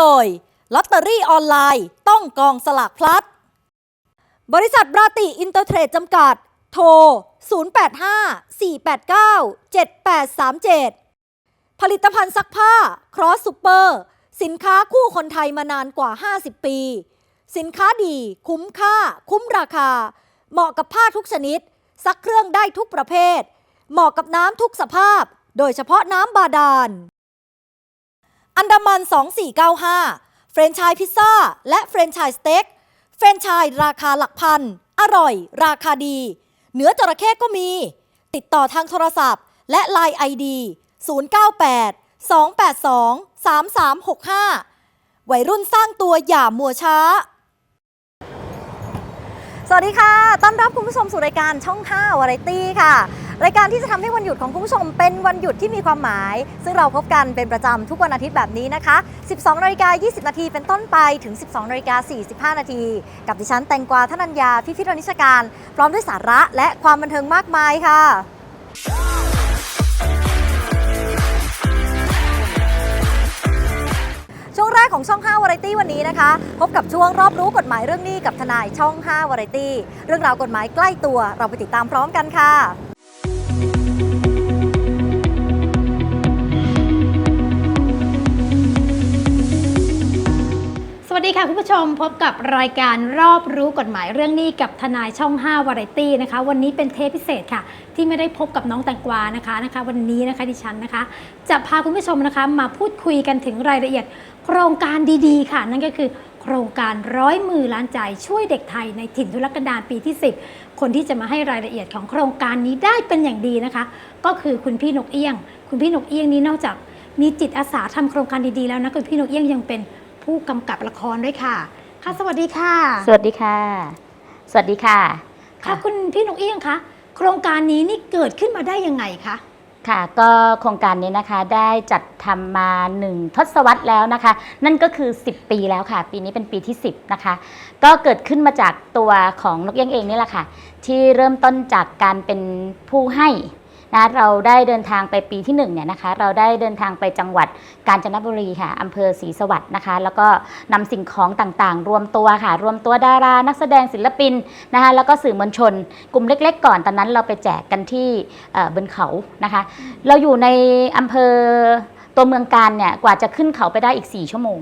โดยลอตเตอรี่ออนไลน์ต้องกองสลากพลัด บริษัทราติอินเตอร์เทรดจำกัด โทร 085 489 7837 ผลิตภัณฑ์ซักผ้าครอสซูเปอร์ สินค้าคู่คนไทยมานานกว่า 50 ปี สินค้าดีคุ้มค่า คุ้มราคา เหมาะกับผ้าทุกชนิด ซักเครื่องได้ทุกประเภท เหมาะกับน้ำทุกสภาพ โดยเฉพาะน้ำบาดาล อันดามัน 2495 เฟรนช์ชายพิซซ่า และเฟรนช์ชายสเต็ก เฟรนช์ชายราคาหลักพัน อร่อย ราคาดี เนื้อจระเข้ก็มี ติดต่อทางโทรศัพท์ และ Line ID 098 282 3365 วัยรุ่นสร้างตัวอย่ามัวช้า สวัสดีค่ะ ต้อนรับคุณผู้ชมสู่รายการช่อง 5 วาไรตี้ค่ะ รายการที่จะทำให้วันหยุดของคุณผู้ชมเป็นวันหยุดที่มีความหมาย ซึ่งเราพบกันเป็นประจำทุกวันอาทิตย์แบบนี้นะคะ 12นาฬิกา20 นาทีเป็นต้นไปถึง 12นาฬิกา45 นาที กับดิฉันแตงกวาธนัญญาพิพิธวนิชการ พร้อมด้วยสาระและความบันเทิงมากมายค่ะช่วงแรกของช่อง 5 วาไรตี้วันนี้นะคะ พบกับช่วงรอบรู้กฎหมายเรื่องนี้กับทนายช่อง 5 วาไรตี้ เรื่องราวกฎหมายใกล้ตัวเราไปติดตามพร้อมกันค่ะ สวัสดีค่ะคุณผู้ชมพบกับรายการรอบรู้กฎหมายเรื่องนี้กับทนายช่อง 5 วาไรตี้นะคะ วันนี้เป็นเทปพิเศษค่ะ ที่ไม่ได้พบกับน้องแตงกวานะคะนะคะ วันนี้นะคะดิฉันนะคะ จะพาคุณผู้ชมนะคะมาพูดคุยกันถึงรายละเอียด โครงการดีๆ ค่ะ นั่นก็คือโครงการร้อยมือล้านใจช่วยเด็กไทยในถิ่นทุรกันดารปีที่ 10 คนที่จะมาให้รายละเอียดของโครงการนี้ได้เป็นอย่างดีนะคะ ก็คือคุณพี่นกเอี้ยง คุณพี่นกเอี้ยงนี้นอกจากมีจิตอาสาทำโครงการดีๆแล้วนะคุณพี่นกเอี้ยงยังเป็น ผู้กำกับละครด้วยค่ะ ค่ะสวัสดีค่ะ สวัสดีค่ะ สวัสดีค่ะ ค่ะคุณพี่นกเอี้ยงคะโครงการนี้นี่เกิดขึ้นมาได้ยังไงคะค่ะก็โครงการนี้นะคะได้จัดทำมาหนึ่งทศวรรษแล้วนะคะ นั่นก็คือ 10 ปีแล้วค่ะ ปีนี้เป็นปีที่ 10 นะคะ ก็เกิดขึ้นมาจากตัวของนกเอี้ยงเองนี่แหละค่ะ ที่เริ่มต้นจากการเป็นผู้ให้ นะเราได้เดินทางไปปีที่1เนี่ยนะคะเราได้เดินทางไปจังหวัดกาญจนบุรีค่ะอำเภอศรีสวัสดิ์นะคะ แล้วก็นำสิ่งของต่างๆ รวมตัวค่ะ รวมตัวดารานักแสดงศิลปินนะคะแล้วก็สื่อมวลชน กลุ่มเล็ก ๆ ก่อนตอนนั้นเราไปแจกกันที่บนเขานะคะ เราอยู่ในอำเภอตัวเมืองการเนี่ยกว่าจะขึ้นเขาไปได้อีก 4 ชั่วโมง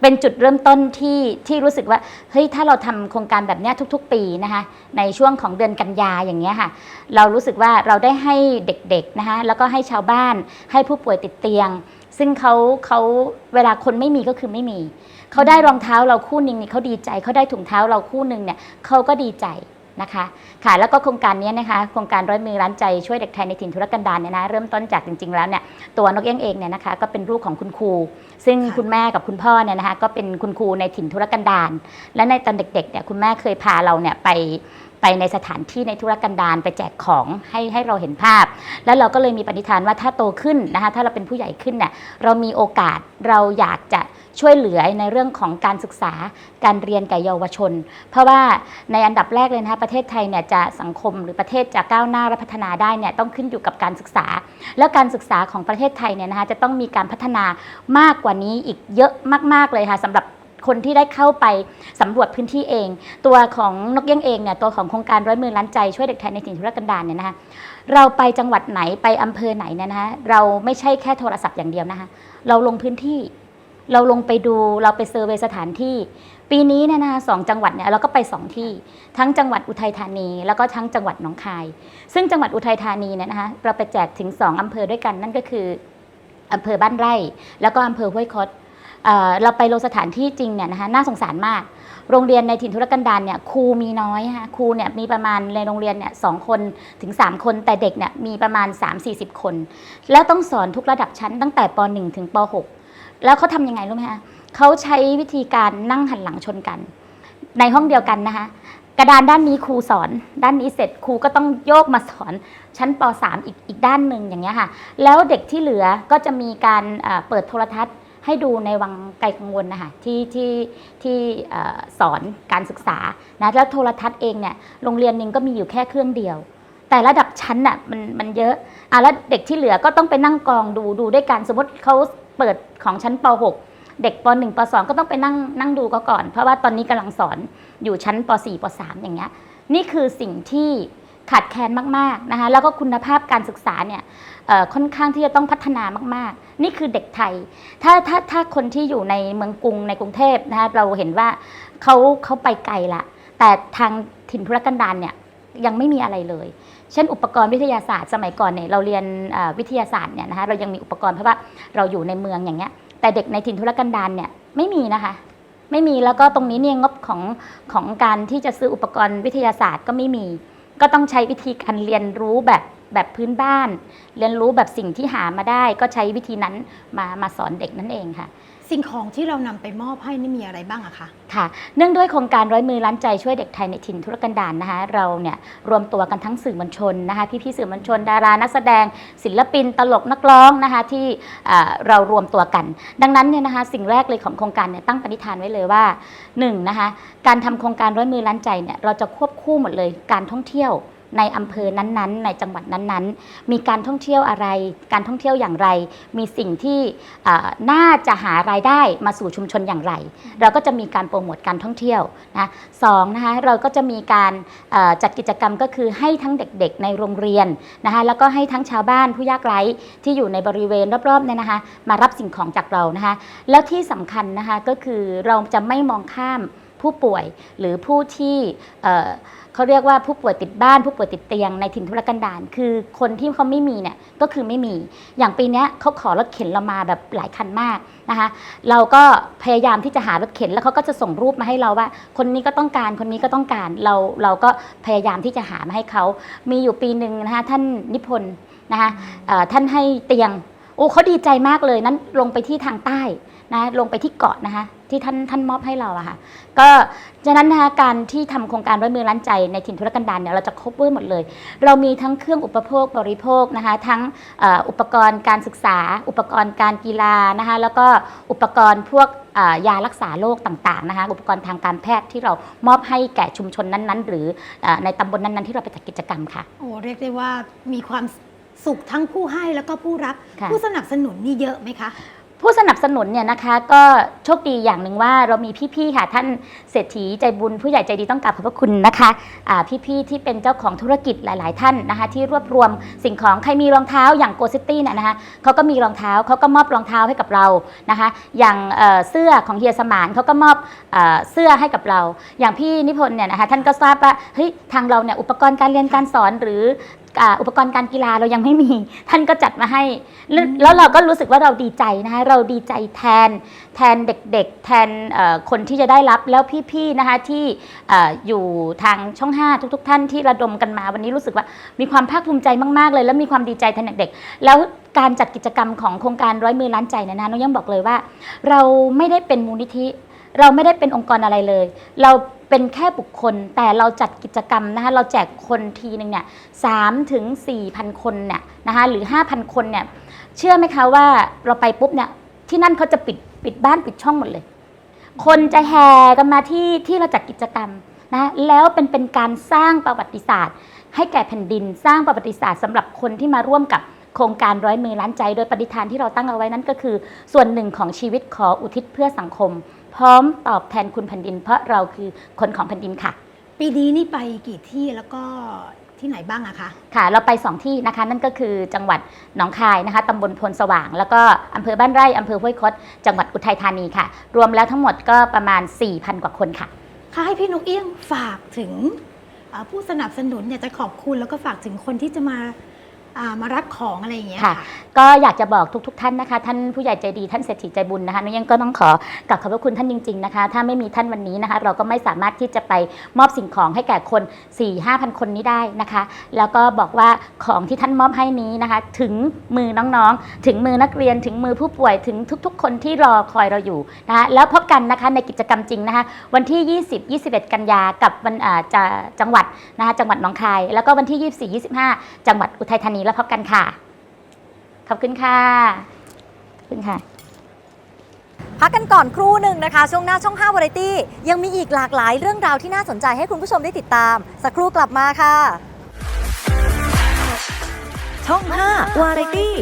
เป็นจุดเริ่มต้นที่ที่รู้สึกว่าเฮ้ยถ้าเราทำโครงการแบบนี้ทุก ๆ ปีนะคะในช่วงของเดือนกันยาอย่างเงี้ยค่ะ เรารู้สึกว่าเราได้ให้เด็กๆนะคะแล้วก็ให้ชาวบ้านให้ผู้ป่วยติดเตียง ซึ่งเขาเขาเวลาคนไม่มีก็คือไม่มี เขาได้รองเท้าเราคู่หนึ่งเนี่ยเขาดีใจเขาได้ถุงเท้าเราคู่หนึ่งเนี่ยเขาก็ดีใจ นะคะค่ะแล้วก็โครงการนี้นะคะโครงการร้อยมือร้านใจช่วยเด็กไทยในถิ่นทุรกันดารเนี่ยนะเริ่มต้นจากจริง ๆ แล้วเนี่ยตัวนกเอี้ยงเองเนี่ยนะคะก็เป็นลูกของคุณครู ซึ่งค่ะคุณแม่กับคุณพ่อเนี่ยนะคะก็เป็นคุณครูในถิ่นทุรกันดารและในตอนเด็กๆเนี่ยคุณแม่เคยพาเราเนี่ยไป ไปในสถานที่ในธุรกันดารไปแจกของให้ให้เราเห็นภาพ แล้วเราก็เลยมีปณิธานว่าถ้าโตขึ้นนะคะถ้าเราเป็นผู้ใหญ่ขึ้นเนี่ยเรามีโอกาสเราอยากจะช่วยเหลือในเรื่องของการศึกษาการเรียนแก่เยาวชน เพราะว่าในอันดับแรกเลยนะคะประเทศไทยเนี่ยจะสังคมหรือประเทศจะก้าวหน้าและพัฒนาได้เนี่ยต้องขึ้นอยู่กับการศึกษา แล้วการศึกษาของประเทศไทยเนี่ยนะคะจะต้องมีการพัฒนามากกว่านี้อีกเยอะมาก ๆเลยค่ะสำหรับ คนที่ได้เข้าไปสำรวจพื้นที่เอง ตัวของนกเอี้ยงเองเนี่ยตัวของโครงการร้อยมือล้านใจช่วยเด็กไทยในถิ่นทุรกันดารเนี่ยนะคะเราไปจังหวัดไหนไปอำเภอไหนเนี่ยนะคะเราไม่ใช่แค่โทรศัพท์อย่างเดียวนะคะเราลงพื้นที่ เราลงไปดูเราไปเซอร์เวยสถานที่ ปีนี้เนี่ยนะคะสองจังหวัดเนี่ยเราก็ไปสองที่ ทั้งจังหวัดอุทัยธานี แล้วก็ทั้งจังหวัดหนองคาย ซึ่งจังหวัดอุทัยธานีเนี่ยนะคะเราไปแจกถึง2อำเภอด้วยกันนั่นก็คืออำเภอบ้านไร่ แล้วก็อำเภอห้วยคด เเราไปลงสถานที่จริงเนี่ยนะคะน่าสงสารมาก โรงเรียนในถิ่นทุรกันดารเนี่ยครูมีน้อยค่ะครูเนี่ยมีประมาณในโรงเรียนเนี่ยสองคนถึง 3 คน แต่เด็กเนี่ยมีประมาณ 3-40 คน แล้วต้องสอนทุกระดับชั้นตั้งแต่ป .1 ถึงป .6 แล้วเขาทำยังไงรู้ไหมคะเขาใช้วิธีการนั่งหันหลังชนกัน ในห้องเดียวกันนะคะกระดานด้านนี้ครูสอน ด้านนี้เสร็จครูก็ต้องโยกมาสอนชั้นป .3 อีกอีกด้านหนึ่งอย่างเงี้ยค่ะ แล้วเด็กที่เหลือก็จะมีการเปิดโทรทัศน์ ให้ดูในวังไกลกังวลนะคะที่ที่ที่สอนการศึกษานะแล้วโทรทัศน์เองเนี่ยโรงเรียนหนึ่งก็มีอยู่แค่เครื่องเดียว แต่ระดับชั้นน่ะมันมันเยอะอะแล้วเด็กที่เหลือก็ต้องไปนั่งกองดูดูด้วยกันสมมติเขาเปิดของชั้นป .6 เด็กป .1 ป .2 ก็ต้องไปนั่งนั่งดูก็ก่อน เพราะว่าตอนนี้กำลังสอนอยู่ชั้นป .4 ป .3 อย่างเงี้ยนี่คือสิ่งที่ ขาดแคลนมากๆนะคะแล้วก็คุณภาพการศึกษาเนี่ยค่อนข้างที่จะต้องพัฒนามากๆ นี่คือเด็กไทย ถ้าถ้าถ้าคนที่อยู่ในเมืองกรุงในกรุงเทพนะคะเราเห็นว่าเขาเขาไปไกลละแต่ทางถิ่นทุรกันดารเนี่ยยังไม่มีอะไรเลย เช่น อุปกรณ์วิทยาศาสตร์สมัยก่อนเนี่ยเราเรียนวิทยาศาสตร์เนี่ยนะคะเรายังมีอุปกรณ์เพราะว่าเราอยู่ในเมืองอย่างเงี้ย แต่เด็กในถิ่นทุรกันดารเนี่ยไม่มีนะคะไม่มีแล้วก็ตรงนี้เนี่ยงบของของการที่จะซื้ออุปกรณ์วิทยาศาสตร์ก็ไม่มี ก็ต้องใช้วิธีการเรียนรู้แบบแบบพื้นบ้าน เรียนรู้แบบสิ่งที่หามาได้ ก็ใช้วิธีนั้นมามาสอนเด็กนั่นเองค่ะ สิ่งของที่เรานำไปมอบให้นี่มีอะไรบ้างอะคะ ค่ะเนื่องด้วยโครงการร้อยมือล้านใจช่วยเด็กไทยในถิ่นทุรกันดารนะคะ เราเนี่ยรวมตัวกันทั้งสื่อมวลชนนะคะพี่ๆสื่อมวลชน ดารานักแสดง ศิลปินตลกนักร้องนะคะที่อ่าเรารวมตัวกัน ดังนั้นเนี่ยนะคะสิ่งแรกเลยของโครงการเนี่ยตั้งปณิธานไว้เลยว่าหนึ่งนะคะการทำโครงการร้อยมือล้านใจเนี่ยเราจะควบคู่หมดเลยการท่องเที่ยว ในอำเภอนั้นๆ ในจังหวัดนั้นๆ มีการท่องเที่ยวอะไร การท่องเที่ยวอย่างไร มีสิ่งที่น่าจะหารายได้มาสู่ชุมชนอย่างไร เราก็จะมีการโปรโมทการท่องเที่ยวนะสองนะคะเราก็จะมีการจัดกิจกรรมก็คือให้ทั้งเด็กๆในโรงเรียนนะคะแล้วก็ให้ทั้งชาวบ้านผู้ยากไร้ที่อยู่ในบริเวณรอบๆเนี่ยนะคะมารับสิ่งของจากเรานะคะแล้วที่สำคัญนะคะก็คือเราจะไม่มองข้ามผู้ป่วยหรือผู้ที่ เขาเรียกว่าผู้ป่วยติดบ้านผู้ป่วยติดเตียงในถิ่นทุรกันดารคือคนที่เขาไม่มีเนี่ยก็คือไม่มี อย่างปีนี้เขาขอรถเข็นเรามาแบบหลายคันมากนะคะเราก็พยายามที่จะหารถเข็นแล้วเขาก็จะส่งรูปมาให้เราว่า คนนี้ก็ต้องการคนนี้ก็ต้องการเราเราก็พยายามที่จะหามาให้เขามีอยู่ปีหนึ่งนะคะท่านนิพนธ์นะคะท่านให้เตียงโอ้เขาดีใจมากเลยนั้นลงไปที่ทางใต้ นะลงไปที่เกาะนะคะที่ท่านท่านมอบให้เราอะค่ะก็ฉะนั้นนะคะการที่ทำโครงการร้อยมือล้านใจในถิ่นทุรกันดารเนี่ยเราจะครบเวอร์หมดเลย เรามีทั้งเครื่องอุปโภคบริโภคนะคะทั้งเอ่ออุปกรณ์การศึกษา อุปกรณ์การกีฬานะคะแล้วก็อุปกรณ์พวกเอ่อยารักษาโรคต่างๆนะคะอุปกรณ์ทางการแพทย์ที่เรามอบให้แก่ชุมชนนั้นๆ หรือเอ่อในตำบลนั้นๆ ที่เราไปจัดกิจกรรมค่ะโอ้เรียกได้ว่ามีความสุขทั้งผู้ให้แล้วก็ผู้รับค่ะผู้สนับสนุนนี่เยอะไหมคะ ผู้สนับสนุนเนี่ยนะคะก็โชคดีอย่างหนึ่งว่าเรามีพี่ๆค่ะท่านเศรษฐีใจบุญผู้ใหญ่ใจดีต้องกราบขอบพระคุณนะคะอ่าพี่ๆที่เป็นเจ้าของธุรกิจหลาย ๆ ท่านนะคะที่รวบรวมสิ่งของใครมีรองเท้าอย่างโกซิตี้เนี่ยนะคะเขาก็มีรองเท้าเขาก็มอบรองเท้าให้กับเรานะคะอย่างเสื้อของเฮียสมานเขาก็มอบเอ่อเสื้อให้กับเรา อย่างพี่นิพนธ์เนี่ยนะคะท่านก็ทราบว่าเฮ้ยทางเราเนี่ยอุปกรณ์การเรียนการสอนหรือ อ่าอุปกรณ์การกีฬาเรายังไม่มี ท่านก็จัดมาให้แล้วแล้วเราก็รู้สึกว่าเราดีใจนะคะเราดีใจแทนแทนเด็กๆ แทนเอ่อคนที่จะได้รับแล้วพี่ๆนะคะที่เอ่ออยู่ทางช่อง 5 ทุก ๆ ท่านที่ระดมกันมาวันนี้รู้สึกว่ามีความภาคภูมิใจมากๆเลย แล้วมีความดีใจแทนเด็กๆแล้วการจัดกิจกรรมของโครงการร้อยมือล้านใจเนยนะน้องยังบอกเลยว่า เราไม่ได้เป็นมูลนิธิ เราไม่ได้เป็นองค์กรอะไรเลย เราเป็นแค่บุคคล แต่เราจัดกิจกรรมนะคะเราแจกคนทีหนึ่งเนี่ยสามถึงสี่พันคนเนี่ยนะคะหรือห้าพันคนเนี่ยเชื่อไหมคะว่าเราไปปุ๊บเนี่ยที่นั่นเขาจะปิดปิดบ้านปิดช่องหมดเลย คนจะแห่กันมาที่ที่เราจัดกิจกรรมนะแล้วเป็นเป็นการสร้างประวัติศาสตร์ ให้แก่แผ่นดินสร้างประวัติศาสตร์สำหรับคนที่มาร่วมกับโครงการร้อยมือล้านใจ โดยปฏิฐานที่เราตั้งเอาไว้นั้นก็คือ ส่วนหนึ่งของชีวิตขออุทิศเพื่อสังคม พร้อมตอบแทนคุณแผ่นดิน เพราะเราคือคนของแผ่นดินค่ะ ปีนี้นี่ไปกี่ที่แล้วก็ที่ไหนบ้างอะคะ ค่ะ เราไป 2 ที่นะคะ นั่นก็คือจังหวัดหนองคายนะคะตำบลพลสว่าง แล้วก็อำเภอบ้านไร่อำเภอห้วยคด จังหวัดอุทัยธานีค่ะ รวมแล้วทั้งหมดก็ประมาณ 4,000 กว่าคนค่ะ ค่ะให้พี่นกเอี้ยงฝากถึงเอ่อผู้สนับสนุนอยากจะขอบคุณแล้วก็ฝากถึงคนที่จะมาอ่า มารับของอะไรอย่างเงี้ยค่ะ ก็อยากจะบอกทุกๆท่านนะคะ ท่านผู้ใหญ่ใจดีท่านเศรษฐีใจบุญนะคะนุ้ยยังก็ต้องขอกราบขอบพระคุณท่านจริงๆนะคะ ถ้าไม่มีท่านวันนี้นะคะ เราก็ไม่สามารถที่จะไปมอบสิ่งของให้แก่คน4 5 0 0 0คนนี้ได้นะคะ แล้วก็บอกว่าของที่ท่านมอบให้นี้นะคะ ถึงมือน้องๆ ถึงมือนักเรียนถึงมือผู้ป่วยถึงทุก ๆ คนที่รอคอยเราอยู่นะคะแล้วพบกันนะคะในกิจกรรมจริงนะคะ วันที่ 20 21 กันยากับวันอ่าจะจังหวัดนะคะจังหวัดหนองคาย แล้วก็วันที่ 24 25 จังหวัดอุทัยธานีแล้วพบกันค่ะ ขอบคุณค่ะ ขอบคุณค่ะ พักกันก่อนครู่หนึ่งนะคะ ช่วงหน้าช่อง5วาไรตี้ยังมีอีกหลากหลายเรื่องราวที่น่าสนใจให้คุณผู้ชมได้ติดตาม สักครู่กลับมาค่ะ ช่อง5วาไรตี้